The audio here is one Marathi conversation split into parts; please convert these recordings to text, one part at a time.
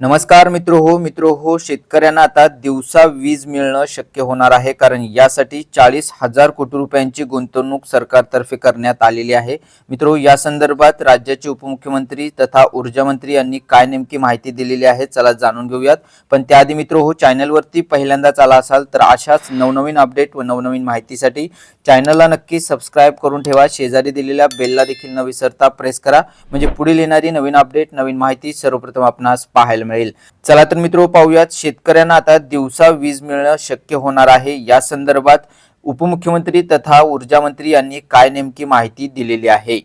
नमस्कार मित्र हो मित्र हो शेतकऱ्यांना आता दिवसा वीज मिळणं शक्य होणार आहे कारण यासाठी चाळीस हजार कोटी रुपयांची गुंतवणूक सरकारतर्फे करण्यात आलेली आहे. मित्र या संदर्भात राज्याचे उपमुख्यमंत्री तथा ऊर्जा मंत्री यांनी काय नेमकी माहिती दिलेली आहे चला जाणून घेऊयात. पण त्याआधी मित्र हो चॅनलवरती पहिल्यांदाच आला असाल तर अशाच नवनवीन अपडेट व नवनवीन माहितीसाठी चॅनलला नक्की सबस्क्राईब करून ठेवा. शेजारी दिलेल्या बेलला देखील न विसरता प्रेस करा. म्हणजे पुढील येणारी नवीन अपडेट नवीन माहिती सर्वप्रथम आपणास पाहायला मिळेल. चला तर मित्र पाहूयात शेतकऱ्यांना आता दिवसा वीज मिळणं शक्य होणार आहे. या संदर्भात उपमुख्यमंत्री तथा ऊर्जा मंत्री यांनी काय नेमकी माहिती दिलेली आहे?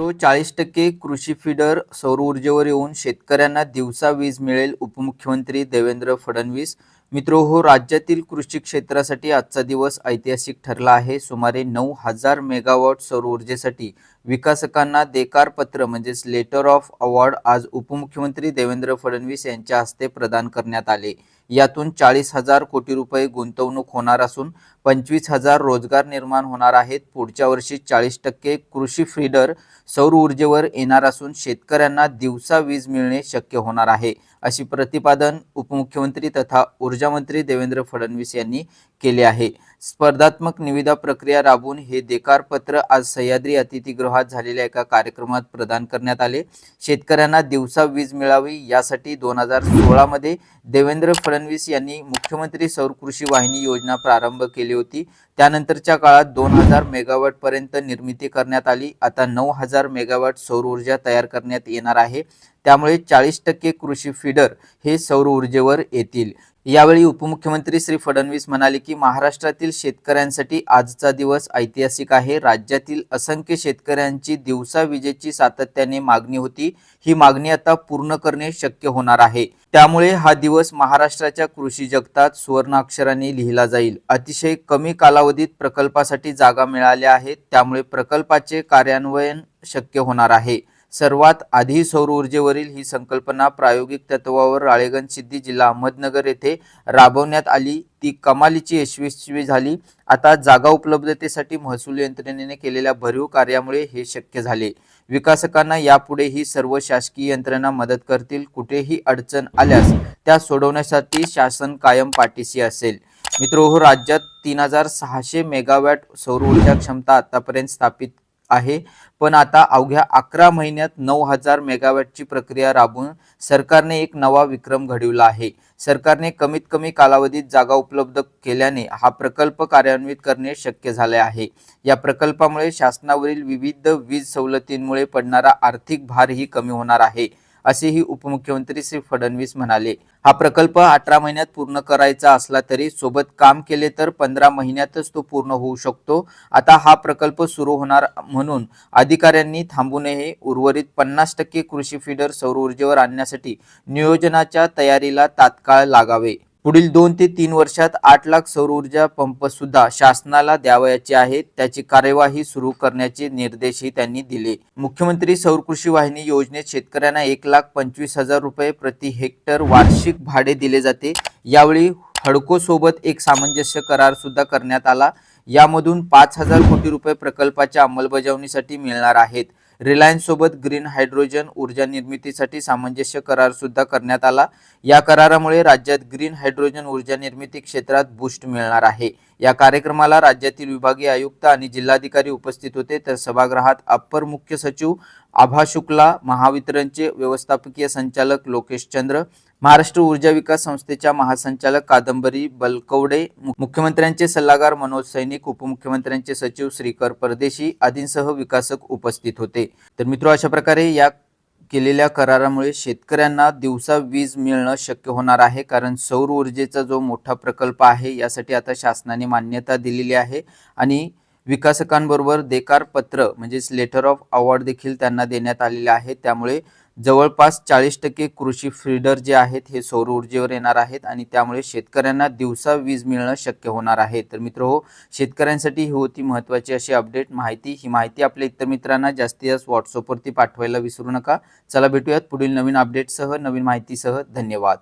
मित्रो चाळीस टक्के कृषी फीडर सौर ऊर्जेवर येऊन शेतकऱ्यांना दिवसा वीज मिळेल उपमुख्यमंत्री देवेंद्र फडणवीस. मित्रो हो राज्यातील कृषी क्षेत्रासाठी आजचा दिवस ऐतिहासिक ठरला आहे. सुमारे नऊ हजार मेगावॉट सौर ऊर्जेसाठी विकासकांना देकार पत्र म्हणजेच लेटर ऑफ अवॉर्ड आज उपमुख्यमंत्री देवेंद्र फडणवीस यांच्या हस्ते प्रदान करण्यात आले. यातून चाळीस हजार कोटी रुपये गुंतवणूक होणार असून पंचवीस हजार रोजगार निर्माण होणार आहेत. पुढच्या वर्षी चाळीस टक्के कृषी फीडर सौर ऊर्जेवर येणार असून शेतकऱ्यांना दिवसा वीज मिळणे शक्य होणार आहे. अशी प्रतिपादन उपमुख्यमंत्री तथा ऊर्जामंत्री देवेंद्र फडणवीस यांनी केले आहे. स्पर्धात्मक निविदा प्रक्रिया राबवून हे देकारपत्र आज सह्याद्री अतिथीगृहात झालेल्या एका कार्यक्रमात प्रदान करण्यात आले. शेतकऱ्यांना दिवसा वीज मिळावी यासाठी दोन हजार सोळामध्ये देवेंद्र फडणवीस यांनी मुख्यमंत्री सौर कृषी वाहिनी योजना प्रारंभ केली होती. त्यानंतरच्या काळात दोन हजार मेगावॅट पर्यंत निर्मिती करण्यात आली. आता नऊ हजार मेगावॅट सौर ऊर्जा तयार करण्यात येणार आहे. त्यामुळे चाळीस टक्के कृषी फीडर हे सौर ऊर्जेवर येतील. यावेळी उपमुख्यमंत्री श्री फडणवीस म्हणाले की महाराष्ट्रातील शेतकऱ्यांसाठी आजचा दिवस ऐतिहासिक आहे. राज्यातील असंख्य शेतकऱ्यांची दिवसा विजेची सातत्याने मागणी होती. ही मागणी आता पूर्ण करणे शक्य होणार आहे. त्यामुळे हा दिवस महाराष्ट्राच्या कृषी जगतात सुवर्णाक्षराने लिहिला जाईल. अतिशय कमी कालावधीत प्रकल्पासाठी जागा मिळाल्या आहेत. त्यामुळे प्रकल्पाचे कार्यान्वयन शक्य होणार आहे. सर्वात आधी सौर ऊर्जेवरील ही संकल्पना प्रायोगिक तत्वावर राळेगण सिद्धी जिल्हा अहमदनगर येथे राबवण्यात आली. ती कमालीची यशस्वी झाली. आता जागा उपलब्धतेसाठी महसूल यंत्रणेने केलेल्या भरीव कार्यामुळे हे शक्य झाले. विकासकांना यापुढे ही सर्व शासकीय यंत्रणा मदत करतील. कुठेही अडचण आल्यास त्या सोडवण्यासाठी शासन कायम पाठीशी असेल. मित्र हो, राज्यात तीन हजार सहाशे मेगावॅट सौर ऊर्जा क्षमता आतापर्यंत स्थापित आहे. पण आता अवघ्या अकरा महिन्यात नऊ हजार मेगावॅटची प्रक्रिया राबवून सरकारने एक नवा विक्रम घडविला आहे. सरकारने कमीत कमी कालावधीत जागा उपलब्ध केल्याने हा प्रकल्प कार्यान्वित करणे शक्य झाले आहे. या प्रकल्पामुळे शासनावरील विविध वीज सवलतींमुळे पडणारा आर्थिक भारही कमी होणार आहे. असेही उपमुख्यमंत्री श्री फडणवीस म्हणाले. हा प्रकल्प अठरा महिन्यात पूर्ण करायचा असला तरी सोबत काम केले तर पंधरा महिन्यातच तो पूर्ण होऊ शकतो. आता हा प्रकल्प सुरू होणार म्हणून अधिकाऱ्यांनी थांबू नये उर्वरित पन्नास टक्के कृषी फीडर सौर ऊर्जेवर आणण्यासाठी नियोजनाच्या तयारीला तात्काळ लागावे. पुढील दोन ते तीन वर्षात आठ लाख सौर ऊर्जा पंप सुद्धा शासनाला द्यावयाचे आहेत. त्याची कार्यवाही सुरू करण्याचे निर्देशही त्यांनी दिले. मुख्यमंत्री सौर कृषी वाहिनी योजनेत शेतकऱ्यांना एक लाख पंचवीस हजार रुपये प्रति हेक्टर वार्षिक भाडे दिले जाते. यावेळी हडको सोबत एक सामंजस्य करार सुद्धा करण्यात आला. यामधून पाच हजार कोटी रुपये प्रकल्पाच्या अंमलबजावणीसाठी मिळणार आहेत. रिलायन्ससोबत ग्रीन हायड्रोजन ऊर्जा निर्मितीसाठी सामंजस्य करार सुद्धा करण्यात आला. या करारामुळे राज्यात ग्रीन हायड्रोजन ऊर्जा निर्मिती क्षेत्रात बूस्ट मिळणार आहे. या कार्यक्रमाला राज्यातील विभागीय आयुक्त आणि जिल्हाधिकारी उपस्थित होते. तर सभागृहात अप्पर मुख्य सचिव आभा शुक्ला महावितरणचे व्यवस्थापकीय संचालक लोकेश चंद्र महाराष्ट्र ऊर्जा विकास संस्थेच्या महासंचालक कादंबरी बलकवडे मुख्यमंत्र्यांचे सल्लागार मनोज सैनिक उपमुख्यमंत्र्यांचे सचिव श्रीकर परदेशी आदींसह विकासक उपस्थित होते. तर मित्र अशा प्रकारे या केलेल्या करारामुळे शेतकऱ्यांना दिवसा वीज मिळणं शक्य होणार आहे कारण सौर ऊर्जेचा जो मोठा प्रकल्प आहे यासाठी आता शासनाने मान्यता दिलेली आहे आणि विकासकांबरोबर देकार पत्र म्हणजेच लेटर ऑफ अवॉर्ड देखील त्यांना देण्यात आलेले आहे. त्यामुळे जवळपास चाळीस टक्के कृषी फीडर जे आहेत हे सौर ऊर्जेवर येणार आहेत आणि त्यामुळे शेतकऱ्यांना दिवसा वीज मिळणं शक्य होणार आहे. तर मित्र हो शेतकऱ्यांसाठी ही होती महत्त्वाची अशी अपडेट. माहिती ही माहिती आपल्या इतर मित्रांना जास्तीत जास्त व्हॉट्सअपवरती पाठवायला विसरू नका. चला भेटूयात पुढील नवीन अपडेटसह नवीन माहितीसह. धन्यवाद.